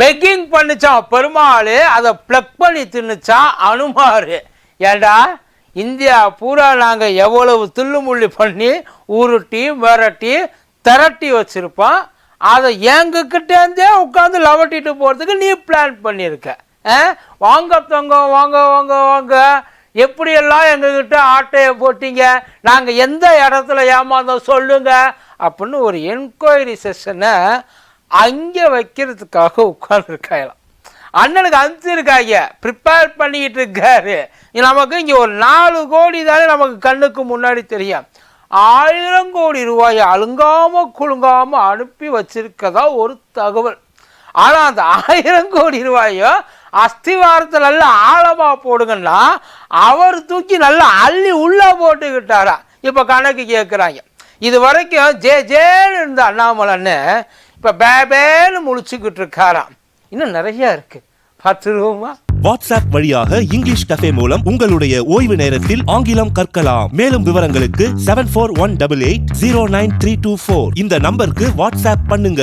Begging பண்ணிச்சான் Perumal அதை plug பண்ணி தின்னுச்சான் அனுமார். ஏண்டா இந்தியா பூரா நாங்கள் எவ்வளவு தில்லுமுள்ளி பண்ணி உருட்டி மிரட்டி திரட்டி வச்சுருப்போம். அதை எங்ககிட்டேருந்தே உட்காந்து லவட்டிட்டு போகிறதுக்கு நீ பிளான் பண்ணியிருக்க. ஆ? வாங்க தொங்க வாங்க வாங்க வாங்க. எப்படியெல்லாம் எங்ககிட்ட ஆட்டையை போட்டீங்க? நாங்கள் எந்த இடத்துல ஏமாந்தோம் சொல்லுங்க. அப்படின்னு ஒரு என்கொயரி செஷனை அங்கே வைக்கிறதுக்காக உட்காந்துருக்காங்களாம் அண்ணனுக்கு அனுப்பிச்சிருக்காங்க ப்ரிப்பேர் பண்ணிக்கிட்டு இருக்காரு. நமக்கு இங்கே ஒரு நாலு கோடி தானே நமக்கு கண்ணுக்கு முன்னாடி தெரியும். ஆயிரம் கோடி ரூபாயை அழுங்காம குலுங்காம அனுப்பி வச்சிருக்கதா ஒரு தகவல். ஆனால் அந்த ஆயிரம் கோடி ரூபாயோ அஸ்திவாரத்தில் நல்லா ஆழமாக போடுங்கன்னா அவர் தூக்கி நல்லா அள்ளி உள்ளே போட்டுக்கிட்டாரா. இப்போ கணக்கு கேட்குறாங்க இது வரைக்கும் ஜே ஜேன்னு இருந்த அண்ணாமலைன்னு இப்போ பேபேன்னு முழிச்சுக்கிட்டு இருக்காராம் இன்னும் நிறைய இருக்கு. பார்த்துருவோமா? வாட்ஸ்அப் வழியாக இங்கிலீஷ் கஃபே மூலம் உங்களுடைய ஓய்வு நேரத்தில் ஆங்கிலம் கற்கலாம். மேலும் விவரங்களுக்கு seven four one double eight zero nine three two four இந்த நம்பருக்கு வாட்ஸ்அப் பண்ணுங்க.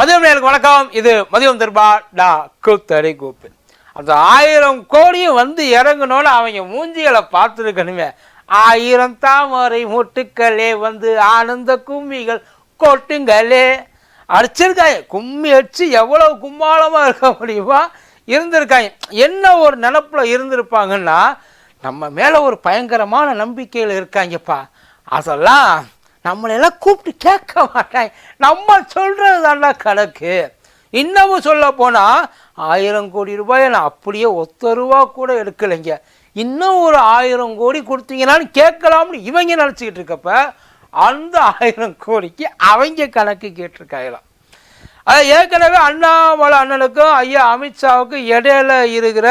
மதியம் நேருக்கு வணக்கம். இது மதியம் தர்பா டா கூத்தடி கூப்பு அந்த ஆயிரம் கோடியும் வந்து இறங்கணும்னு அவங்க மூஞ்சிகளை பார்த்துருக்கணுமே. ஆயிரம் தாமரை மொட்டுக்களே வந்து ஆனந்த கும்மிகள் கொட்டுங்களே. அடிச்சிருக்காங்க. கும்மி அடிச்சு எவ்வளவு கும்மாளமாக இருக்க முடியுமா? இருந்திருக்காங்க. என்ன ஒரு நினப்பில் இருந்திருப்பாங்கன்னா நம்ம மேலே ஒரு பயங்கரமான நம்பிக்கையில் இருக்காங்கப்பா. அதெல்லாம் நம்மளையெல்லாம் கூப்பிட்டு கேட்க மாட்டாங்க. நம்ம சொல்கிறது தாண்டா கணக்கு. இன்னமும் சொல்ல போனால் ஆயிரம் கோடி ரூபாய் நான் அப்படியே ஒத்த ரூபா கூட எடுக்கலைங்க. இன்னும் ஒரு ஆயிரம் கோடி கொடுத்தீங்கன்னான்னு கேட்கலாம்னு இவங்க நினச்சிக்கிட்டு இருக்கப்ப அந்த ஆயிரம் கோடிக்கு அவங்க கணக்கு கேட்டிருக்காங்களாம். அது ஏற்கனவே அண்ணாமலை அண்ணனுக்கும் ஐயா அமித்ஷாவுக்கும் இடையில இருக்கிற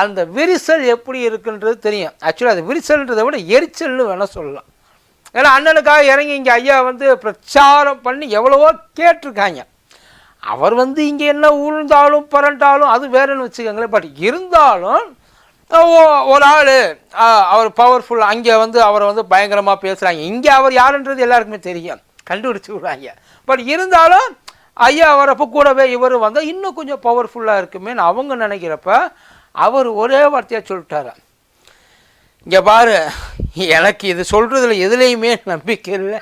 அந்த விரிசல் எப்படி இருக்குன்றது தெரியும். ஆக்சுவலாக அது விரிசல்ன்றதை விட எரிச்சல்னு வேணால் சொல்லலாம். ஏன்னா அண்ணனுக்காக இறங்கி இங்கே ஐயா வந்து பிரச்சாரம் பண்ணி எவ்வளவோ கேட்டிருக்காங்க. அவர் வந்து இங்கே என்ன உழுந்தாலும் புரண்டாலும் அது வேறன்னு வச்சுக்கோங்களேன். பட் இருந்தாலும் ஓ- ஒரு ஆள் அவர் பவர்ஃபுல் அங்கே வந்து அவரை வந்து பயங்கரமாக பேசுகிறாங்க இங்கே அவர் யாருன்றது எல்லாருக்குமே தெரியும். கண்டுபிடிச்சி விடுறாங்க பட் இருந்தாலும் ஐயா வரப்போ கூடவே இவர் வந்தால் இன்னும் கொஞ்சம் பவர்ஃபுல்லாக இருக்குமேன்னு அவங்க நினைக்கிறப்ப அவர் ஒரே வார்த்தையாக சொல்லிட்டாரு. இங்கே பாரு எனக்கு இது சொல்கிறதுல எதுலேயுமே நம்பிக்கை இல்லை.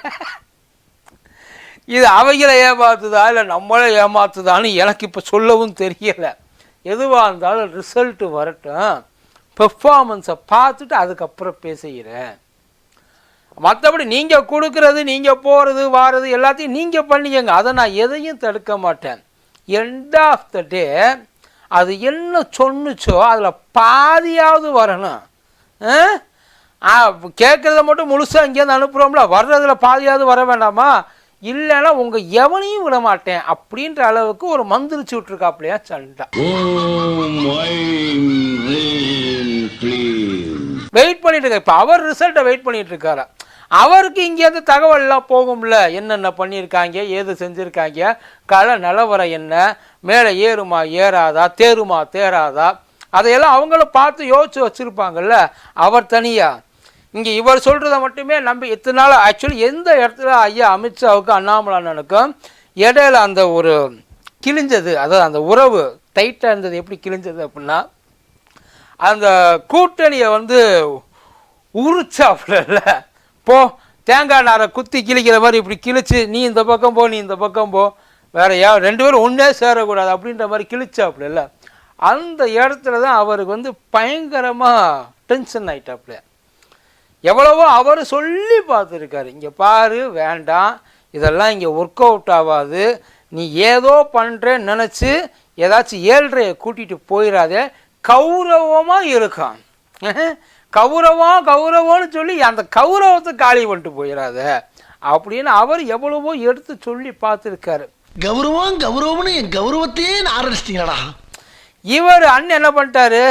இது அவைகளை ஏமாத்துதா இல்லை நம்மளை ஏமாத்துதான்னு எனக்கு இப்போ சொல்லவும் தெரியலை. எதுவாக இருந்தாலும் ரிசல்ட்டு வரட்டும். பெர்ஃபார்மன்ஸை பார்த்துட்டு அதுக்கப்புறம் பேசுகிறேன். மற்றபடி நீங்கள் கொடுக்கறது நீங்கள் போகிறது வாரது எல்லாத்தையும் நீங்கள் பண்ணிக்கங்க. அதை நான் எதையும் தடுக்க மாட்டேன். எண்ட் ஆஃப் த டே அது என்ன சொன்னுச்சோ அதில் பாதியாவது வரணும். கேட்குறத மட்டும் முழுசாக இங்கேருந்து அனுப்புகிறோம்ல வர்றதில் பாதியாவது வர வேண்டாமா? இல்லைன்னா உங்கள் எவனையும் விட மாட்டேன் அப்படின்ற அளவுக்கு ஒரு மந்திரிச்சு விட்ருக்காப்லையா சண்டை. வெயிட் பண்ணிட்டு இருக்க இப்போ அவர் ரிசல்ட்டை வெயிட் பண்ணிட்டு இருக்காரு அவருக்கு இங்கேருந்து தகவல்லாம் போகும்ல என்னென்ன பண்ணியிருக்காங்க ஏது செஞ்சுருக்காங்க கள நிலவரம் என்ன மேலே ஏறுமா ஏறாதா தேருமா தேராதா அதையெல்லாம் அவங்களும் பார்த்து யோசிச்சு வச்சுருப்பாங்கல்ல அவர் தனியா? இங்கே இவர் சொல்கிறத மட்டுமே நம்பி இத்தனை நாள் ஆக்சுவலி எந்த இடத்துல ஐயா அமித்ஷாவுக்கு அண்ணாமலை அண்ணனுக்கும் இடையில அந்த ஒரு கிழிஞ்சது அதாவது அந்த உறவு டைட்டாக இருந்தது எப்படி கிழிஞ்சது அப்படின்னா அந்த கூட்டணியை வந்து உரிச்சாப்புல போ தேங்காய் நாரை குத்தி கிழிக்கிற மாதிரி இப்படி கிழிச்சு நீ இந்த பக்கம் போ நீ இந்த பக்கம் போ வேற யா ரெண்டு பேரும் ஒன்றே சேரக்கூடாது அப்படின்ற மாதிரி கிழிச்சாப்புல அந்த இடத்துல தான் அவருக்கு வந்து பயங்கரமாக டென்ஷன் ஆயிட்டாப்புல. எவ்வளவோ அவர் சொல்லி பார்த்துருக்காரு. இங்கே பாரு வேண்டாம். இதெல்லாம் இங்கே ஒர்க் அவுட் ஆகாது. நீ ஏதோ பண்ணுறேன்னு நினச்சி ஏதாச்சும் ஏழ்றையை கூட்டிகிட்டு போயிடாதே கௌரவமாக இருக்கான். கௌரவம் கௌரவம்னு சொல்லி அந்த கௌரவத்தை காலி பண்ணிட்டு போயிடாத அப்படின்னு அவர் எவ்வளவோ எடுத்து சொல்லி பார்த்துருக்காரு. கௌரவம் கௌரவம்னு என் கௌரவத்தையே ஆரம்பிச்சிட்டீங்களா இவர் அண்ணன் என்ன பண்ணிட்டாரு?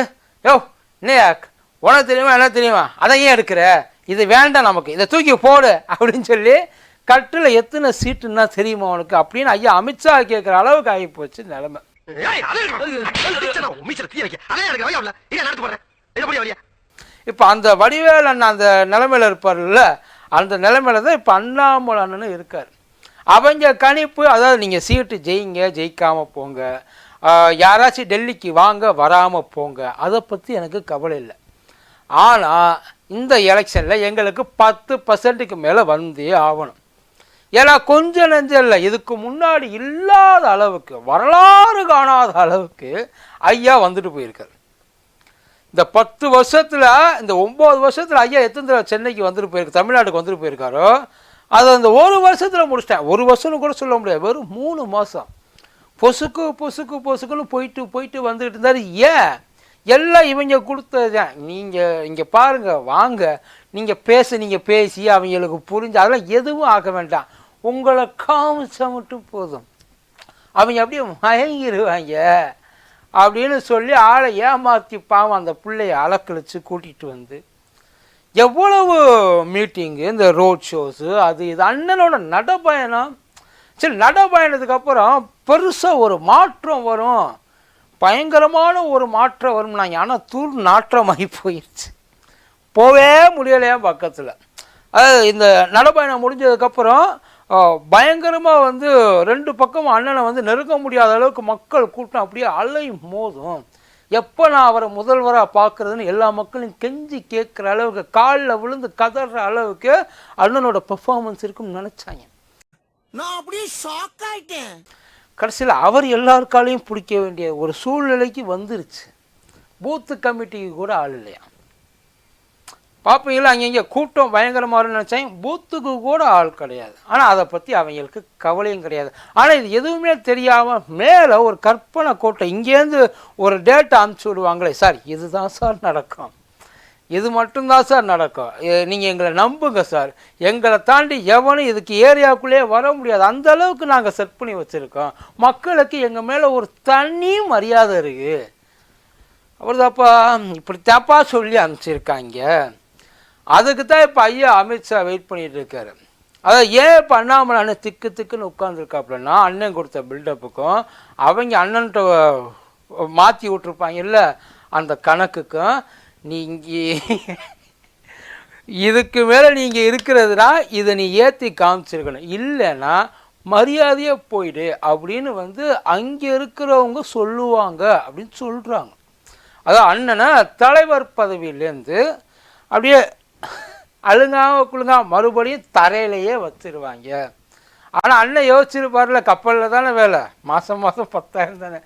யோ என்னையா? உனக்கு தெரியுமா என்ன தெரியுமா? அதை ஏன் எடுக்கிற? இது வேண்டாம் நமக்கு. இதை தூக்கி போடு அப்படின்னு சொல்லி கட்டில் எத்தனை சீட்டுன்னா தெரியுமா உனக்கு? அப்படின்னு ஐயா அமித்ஷா கேட்குற அளவுக்கு ஆகி போச்சு நிலைமை. இப்போ அந்த வடிவேல் அண்ணன் அந்த நிலைமையில இருப்பார்ல அந்த நிலைமையில தான் இப்போ அண்ணாமலை அண்ணனும் இருக்கார். அவங்க கணிப்பு அதாவது நீங்கள் சீட்டு ஜெயிங்க ஜெயிக்காமல் போங்க. யாராச்சும் டெல்லிக்கு வாங்க வராமல் போங்க. அதை பற்றி எனக்கு கவலை இல்லை. ஆனால் இந்த எலெக்ஷனில் எங்களுக்கு பத்து பர்சன்ட்டுக்கு மேலே வந்தே ஆகணும். ஏன்னா கொஞ்சம் நெஞ்சம் இல்லை இதுக்கு முன்னாடி இல்லாத அளவுக்கு வரலாறு காணாத அளவுக்கு ஐயா வந்துட்டு போயிருக்காரு. இந்த பத்து வருஷத்தில் இந்த ஒம்பது வருஷத்தில் ஐயா எத்தனை தடவை சென்னைக்கு வந்துட்டு போயிருக்கு தமிழ்நாட்டுக்கு வந்துட்டு போயிருக்காரோ அதை அந்த ஒரு வருஷத்தில் முடிச்சிட்டேன். ஒரு வருஷம்னு கூட சொல்ல முடியாது வெறும் மூணு மாதம் பொசுக்கு பொசுக்கு பொசுக்குன்னு போயிட்டு போயிட்டு வந்துக்கிட்டு இருந்தார். ஏன்? எல்லாம் இவங்க கொடுத்தது தான். நீங்கள் இங்கே பாருங்கள் வாங்க. நீங்கள் பேச நீங்கள் பேசி அவங்களுக்கு புரிஞ்சு அதெல்லாம் எதுவும் ஆக வேண்டாம். உங்களை காமிச்சா மட்டும் போதும். அவங்க அப்படியே மயங்கிடுவாங்க அப்படின்னு சொல்லி ஆளை ஏமாற்றி பாவம் அந்த பிள்ளையை அலக்கழிச்சு கூட்டிகிட்டு வந்து எவ்வளவு மீட்டிங்கு இந்த ரோட் ஷோஸு அது இது அண்ணனோட நடைப்பயணம் சரி நடைப்பயணத்துக்கு அப்புறம் பெருசாக ஒரு மாற்றம் வரும். பயங்கரமான ஒரு மாற்றம் வரும்னாங்க ஆனால் தூர் நாற்றமாகி போயிடுச்சு போவே முடியலையா பக்கத்தில். அதாவது இந்த நடைப்பயணம் முடிஞ்சதுக்கப்புறம் பயங்கரமாக வந்து ரெண்டு பக்கமும் அண்ணனை வந்து நெருங்க முடியாத அளவுக்கு மக்கள் கூட்டம் அப்படியே அலை மோதும். எப்போ நான் அவரை முதல்வராக பார்க்குறதுன்னு எல்லா மக்களையும் கெஞ்சி கேட்குற அளவுக்கு காலில் விழுந்து கதற அளவுக்கு அண்ணனோட பெர்ஃபார்மன்ஸ் இருக்கும்னு நினச்சாங்க. நான் அப்படியே ஷாக் ஆகிட்டேன் கடைசியில் அவர் எல்லாருக்காலையும் பிடிக்க வேண்டிய ஒரு சூழ்நிலைக்கு வந்துருச்சு. பூத்து கமிட்டிக்கு கூட ஆள் இல்லையா? பார்ப்பீங்களா அங்கங்கே கூட்டம் பயங்கரமாக நினச்சாங்க நினச்சேன். பூத்துக்கு கூட ஆள் கிடையாது. ஆனால் அதை பற்றி அவங்களுக்கு கவலையும் கிடையாது. ஆனால் இது எதுவுமே தெரியாமல் மேலே ஒரு கற்பனை கோட்டை இங்கேருந்து ஒரு டேட்டை அனுப்பிச்சி விடுவாங்களே. சார் இதுதான் சார் நடக்கும். இது மட்டும்தான் சார் நடக்கும். நீங்கள் எங்களை நம்புங்க சார். எங்களை தாண்டி எவனும் இதுக்கு ஏரியாவுக்குள்ளேயே வர முடியாது. அந்த அளவுக்கு நாங்கள் செட் பண்ணி வச்சுருக்கோம். மக்களுக்கு எங்கள் மேலே ஒரு தனி மரியாதை இருக்குது அவர் தாப்பா இப்படி தப்பா சொல்லி அனுப்பிச்சிருக்காங்க. அதுக்கு தான் இப்போ ஐயா அமித்ஷா வெயிட் பண்ணிட்டு இருக்காரு. அதை ஏன் இப்போ அண்ணாமலை அண்ணன் திக்கு திக்குன்னு உட்காந்துருக்காப்புலன்னா அண்ணன் கொடுத்த பில்டப்புக்கும் அவங்க அண்ணன்ட்ட மாற்றி விட்ருப்பாங்கல்ல அந்த கணக்குக்கும் நீங்கள் இதுக்கு மேலே நீங்கள் இருக்கிறதுனா இதை நீ ஏற்றி காமிச்சிருக்கணும். இல்லைன்னா மரியாதையாக போயிடு அப்படின்னு வந்து அங்கே இருக்கிறவங்க சொல்லுவாங்க அப்படின்னு சொல்கிறாங்க அதான் அண்ணனை தலைவர் பதவியிலேருந்து அப்படியே அழுங்காம குழுங்கா மறுபடியும் தரையிலேயே வச்சிருவாங்க. ஆனால் அண்ணன் யோசிச்சிருப்பார்ல கப்பலில் தானே வேலை. மாதம் மாதம் பத்தாயிரம் தானே.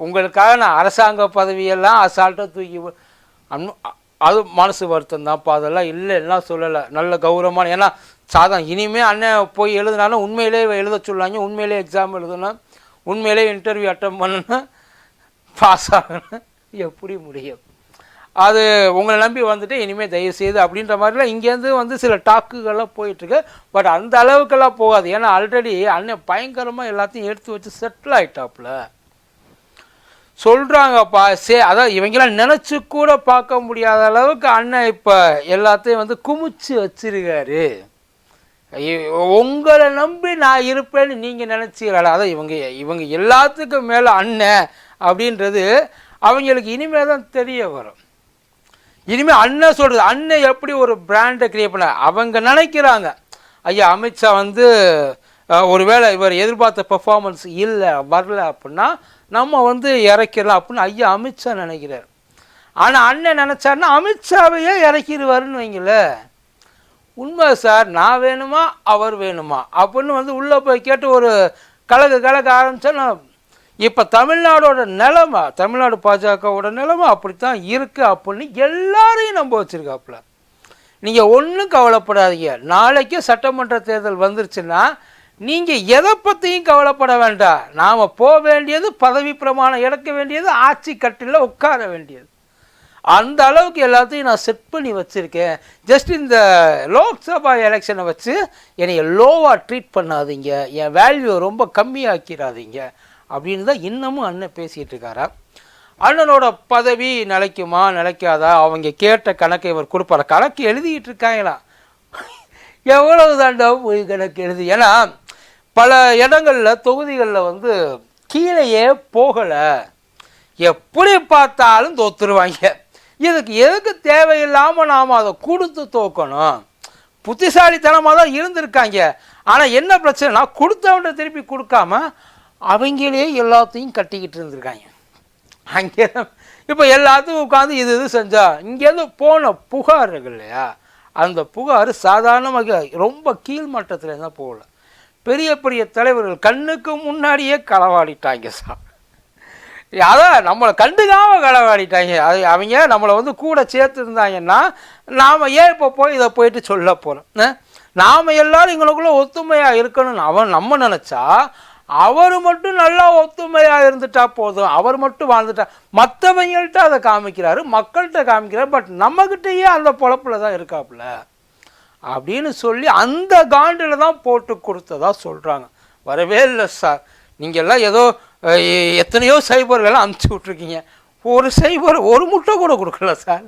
உங்களுக்காக நான் அரசாங்க பதவியெல்லாம் அசால்ட்டாக தூக்கி அன் அது மனசு வருத்தம் தான்ப்பா அதெல்லாம் இல்லை எல்லாம் சொல்லலை. நல்ல கௌரவமான ஏன்னா சாதம் இனிமேல் அண்ணன் போய் எழுதினாலும் உண்மையிலே எழுத சொல்லுவாங்க. உண்மையிலே எக்ஸாம் எழுதணும் உண்மையிலே இன்டர்வியூ அட்டன் பண்ணணும் பாஸ் ஆகணும். எப்படி முடியும்? அது உங்களை நம்பி வந்துட்டு இனிமேல் தயவு செய்து அப்படின்ற மாதிரிலாம் இங்கேருந்து வந்து சில டாக்குகள்லாம் போயிட்டுருக்கு. பட் அந்த அளவுக்கெல்லாம் போகாது. ஏன்னா ஆல்ரெடி அண்ணன் பயங்கரமாக எல்லாத்தையும் எடுத்து வச்சு செட்டில் ஆயிட்டாப்புல. சொல்கிறாங்கப்பா சே அதான் இவங்கெல்லாம் நினச்சி கூட பார்க்க முடியாத அளவுக்கு அண்ணன் இப்போ எல்லாத்தையும் வந்து குமிச்சு வச்சிருக்காரு. உங்களை நம்பி நான் இருப்பேன்னு நீங்கள் நினச்சிங்களா அதான் இவங்க இவங்க எல்லாத்துக்கும் மேலே அண்ணன் அப்படின்றது அவங்களுக்கு இனிமேல் தான் தெரிய வரும். இனிமேல் அண்ணன் சொல்கிறது அண்ணன் எப்படி ஒரு பிராண்டை கிரியேட் பண்ண அவங்க நினைக்கிறாங்க. ஐயா அமித்ஷா வந்து ஒருவேளை இவர் எதிர்பார்த்த பெர்ஃபார்மன்ஸ் இல்லை வரல அப்படின்னா நம்ம வந்து இறக்கிடலாம் அப்படின்னு ஐயா அமித்ஷா நினைக்கிறார். ஆனால் அண்ணன் நினச்சாருன்னா அமித்ஷாவையே இறக்கிடுவாருன்னு வைங்கள. உண்மை சார் நான் வேணுமா அவர் வேணுமா? அப்படின்னு வந்து உள்ளே போய் கேட்டு ஒரு கலக்கு கலக்க ஆரம்பித்தா நான் இப்போ தமிழ்நாடோட நிலமை தமிழ்நாடு பாஜகவோட நிலைமை அப்படித்தான் இருக்குது அப்படின்னு எல்லாரையும் நம்ப வச்சுருக்காப்புல. நீங்கள் ஒன்றும் கவலைப்படாதீங்க. நாளைக்கு சட்டமன்ற தேர்தல் வந்துருச்சுன்னா நீங்கள் எதை பற்றியும் கவலைப்பட வேண்டாம். நாம் போக வேண்டியது பதவி பிரமாணம் இழக்க வேண்டியது ஆட்சி கட்டிலில் உட்கார வேண்டியது. அந்த அளவுக்கு எல்லாத்தையும் நான் செட் பண்ணி வச்சுருக்கேன். ஜஸ்ட் இந்த லோக்சபா எலெக்ஷனை வச்சு என்னை லோவாக ட்ரீட் பண்ணாதீங்க. என் வேல்யூ ரொம்ப கம்மியாக்கிடாதீங்க அப்படின்னு தான் இன்னமும் அண்ணன் பேசிகிட்டு இருக்காரா அண்ணனோட பதவி நிலைக்குமா நிலைக்காதா? அவங்க கேட்ட கணக்கை இவர் கொடுப்பார்? கணக்கு எழுதிக்கிட்டு இருக்காங்களா எவ்வளவு தாண்டா போய் கணக்கு எழுதி? ஏன்னா பல இடங்களில் தொகுதிகளில் வந்து கீழேயே போகலை. எப்படி பார்த்தாலும் தோத்துருவாங்க. இதுக்கு எதுக்கு தேவையில்லாமல் நாம் அதை கொடுத்து தோக்கணும்? புத்திசாலித்தனமாக தான் இருந்திருக்காங்க. ஆனால் என்ன பிரச்சனைனா கொடுத்தவன்ட்ட திருப்பி கொடுக்காம அவங்களே எல்லாத்தையும் கட்டிக்கிட்டு இருந்திருக்காங்க. அங்கே இப்போ எல்லாத்துக்கும் உட்காந்து இது இது செஞ்சா இங்கேருந்து போன புகார் இருக்கு இல்லையா? அந்த புகார் சாதாரணமாக ரொம்ப கீழ்மட்டத்தில் தான் போகலை. பெரிய பெரிய தலைவர்கள் கண்ணுக்கு முன்னாடியே களவாடிட்டாங்க சார். அதான் நம்மளை கண்டுக்காமல் களவாடிட்டாங்க. அது அவங்க நம்மளை வந்து கூட சேர்த்துருந்தாங்கன்னா நாம் ஏன் இப்போ போய் இதை போயிட்டு சொல்ல போகிறோம் நாம் எல்லோரும் எங்களுக்குள்ளே ஒத்துமையாக இருக்கணும்னு அவன் நம்ம நினச்சா அவர் மட்டும் நல்லா ஒத்துமையாக இருந்துட்டா போதும். அவர் மட்டும் வாழ்ந்துட்டா மற்றவங்கள்ட்ட அதை காமிக்கிறாரு மக்கள்கிட்ட காமிக்கிறார் பட் நம்மக்கிட்டேயே அந்த பொழப்பில் தான் இருக்காப்புல. அப்படின்னு சொல்லி அந்த காண்டில் தான் போட்டு கொடுத்ததா சொல்கிறாங்க வரவே இல்லை சார். நீங்கள் எல்லாம் ஏதோ எத்தனையோ சைபர்களெல்லாம் அமுச்சு விட்ருக்கீங்க ஒரு சைபர் ஒரு முட்டை கூட கொடுக்கல சார்.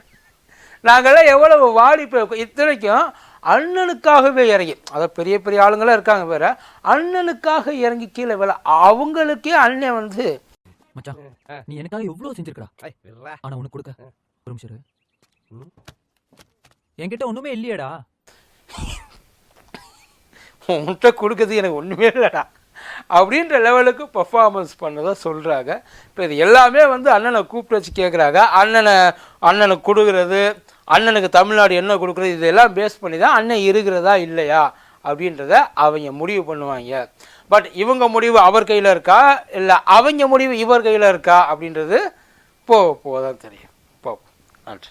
நாங்கள்லாம் எவ்வளவு வாடி போய் இத்தனைக்கும் அண்ணனுக்காகவே இறங்கி அதாவது பெரிய பெரிய ஆளுங்களாம் இருக்காங்க வேற. அண்ணனுக்காக இறங்கி கீழே வேலை அவங்களுக்கே அண்ணன் வந்து மச்சான் நீ எனக்காக எவ்வளவு செஞ்சிருக்கடா. ஆனா உனக்கு கொடுக்க. ஒரு நிமிஷம். என்கிட்ட ஒண்ணுமே இல்லையேடா. உன்கிட்ட கொடுக்கறது எனக்கு ஒன்றுமே இல்லைடா. அப்படின்ற லெவலுக்கு பர்ஃபார்மன்ஸ் பண்ணதை சொல்கிறாங்க இப்போ இது எல்லாமே வந்து அண்ணனை கூப்பிட்டு வச்சு கேட்குறாங்க அண்ணனை அண்ணனுக்கு கொடுக்குறது அண்ணனுக்கு தமிழ்நாடு என்ன கொடுக்குறது இதெல்லாம் பேஸ் பண்ணி தான் அண்ணன் இருக்கிறதா இல்லையா அப்படின்றத அவங்க முடிவு பண்ணுவாங்க. பட் இவங்க முடிவு அவர் கையில் இருக்கா? இல்லை அவங்க முடிவு இவர் கையில் இருக்கா அப்படின்றது போக போக தான் தெரியும். போ நன்றி.